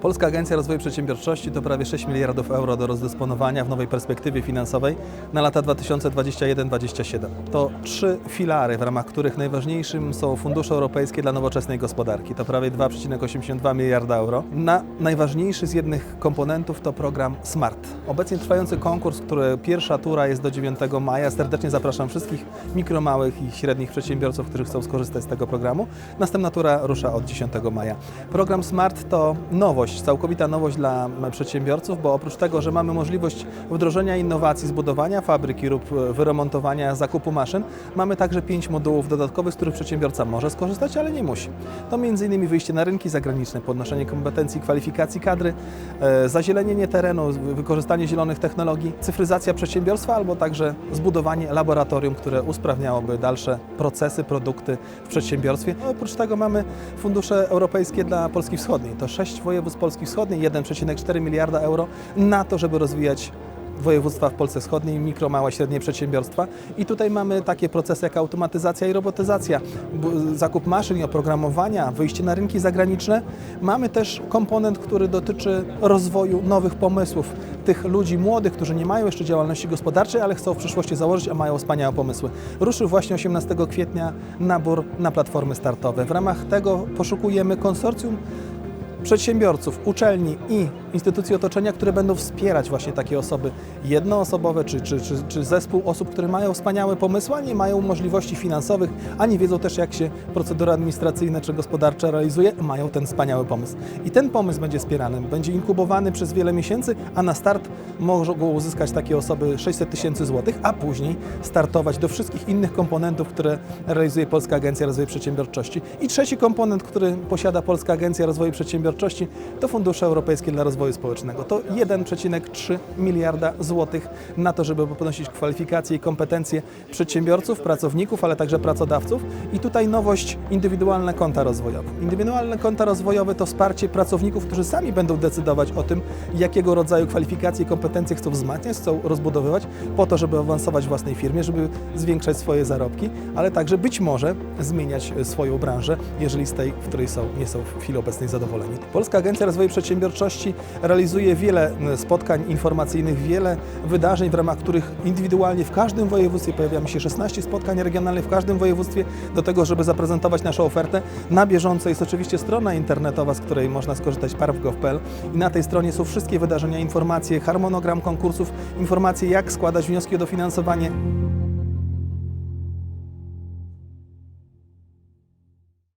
Polska Agencja Rozwoju Przedsiębiorczości to prawie 6 miliardów euro do rozdysponowania w nowej perspektywie finansowej na lata 2021-2027. To trzy filary, w ramach których najważniejszym są fundusze europejskie dla nowoczesnej gospodarki. To prawie 2,82 miliarda euro. Na najważniejszy z jednych komponentów to program SMART. Obecnie trwający konkurs, który pierwsza tura jest do 9 maja. Serdecznie zapraszam wszystkich mikro, małych i średnich przedsiębiorców, którzy chcą skorzystać z tego programu. Następna tura rusza od 10 maja. Program SMART to nowość, całkowita nowość dla przedsiębiorców, bo oprócz tego, że mamy możliwość wdrożenia innowacji, zbudowania fabryki lub wyremontowania, zakupu maszyn, mamy także pięć modułów dodatkowych, z których przedsiębiorca może skorzystać, ale nie musi. To m.in. wyjście na rynki zagraniczne, podnoszenie kompetencji, kwalifikacji kadry, e, zazielenienie terenu, wykorzystanie zielonych technologii, cyfryzacja przedsiębiorstwa albo także zbudowanie laboratorium, które usprawniałoby dalsze procesy, produkty w przedsiębiorstwie. Oprócz tego mamy fundusze europejskie dla Polski Wschodniej. To sześć województw Polski Wschodniej, 1,4 miliarda euro na to, żeby rozwijać województwa w Polsce Wschodniej, mikro, małe, średnie przedsiębiorstwa. I tutaj mamy takie procesy jak automatyzacja i robotyzacja, zakup maszyn i oprogramowania, wyjście na rynki zagraniczne. Mamy też komponent, który dotyczy rozwoju nowych pomysłów, tych ludzi młodych, którzy nie mają jeszcze działalności gospodarczej, ale chcą w przyszłości założyć, a mają wspaniałe pomysły. Ruszył właśnie 18 kwietnia nabór na platformy startowe. W ramach tego poszukujemy konsorcjum przedsiębiorców, uczelni i instytucji otoczenia, które będą wspierać właśnie takie osoby jednoosobowe czy, czy, czy, czy zespół osób, które mają wspaniałe pomysły, a nie mają możliwości finansowych, a nie wiedzą też jak się procedury administracyjne czy gospodarcze realizuje, mają ten wspaniały pomysł. I ten pomysł będzie wspierany, będzie inkubowany przez wiele miesięcy, a na start mogą uzyskać takie osoby 600 tysięcy złotych, a później startować do wszystkich innych komponentów, które realizuje Polska Agencja Rozwoju Przedsiębiorczości. I trzeci komponent, który posiada Polska Agencja Rozwoju Przedsiębiorczości, to Fundusze Europejskie dla Rozwoju Społecznego. To 1,3 miliarda złotych na to, żeby podnosić kwalifikacje i kompetencje przedsiębiorców, pracowników, ale także pracodawców. I tutaj nowość indywidualne konta rozwojowe. Indywidualne konta rozwojowe to wsparcie pracowników, którzy sami będą decydować o tym, jakiego rodzaju kwalifikacje i kompetencje chcą wzmacniać, chcą rozbudowywać, po to, żeby awansować w własnej firmie, żeby zwiększać swoje zarobki, ale także być może zmieniać swoją branżę, jeżeli z tej, w której są, nie są w chwili obecnej zadowoleni. Polska Agencja Rozwoju Przedsiębiorczości realizuje wiele spotkań informacyjnych, wiele wydarzeń, w ramach których indywidualnie w każdym województwie pojawiamy się 16 spotkań regionalnych w każdym województwie do tego, żeby zaprezentować naszą ofertę. Na bieżąco jest oczywiście strona internetowa, z której można skorzystać parw.gov.pl i na tej stronie są wszystkie wydarzenia, informacje, harmonogram konkursów, informacje jak składać wnioski o dofinansowanie.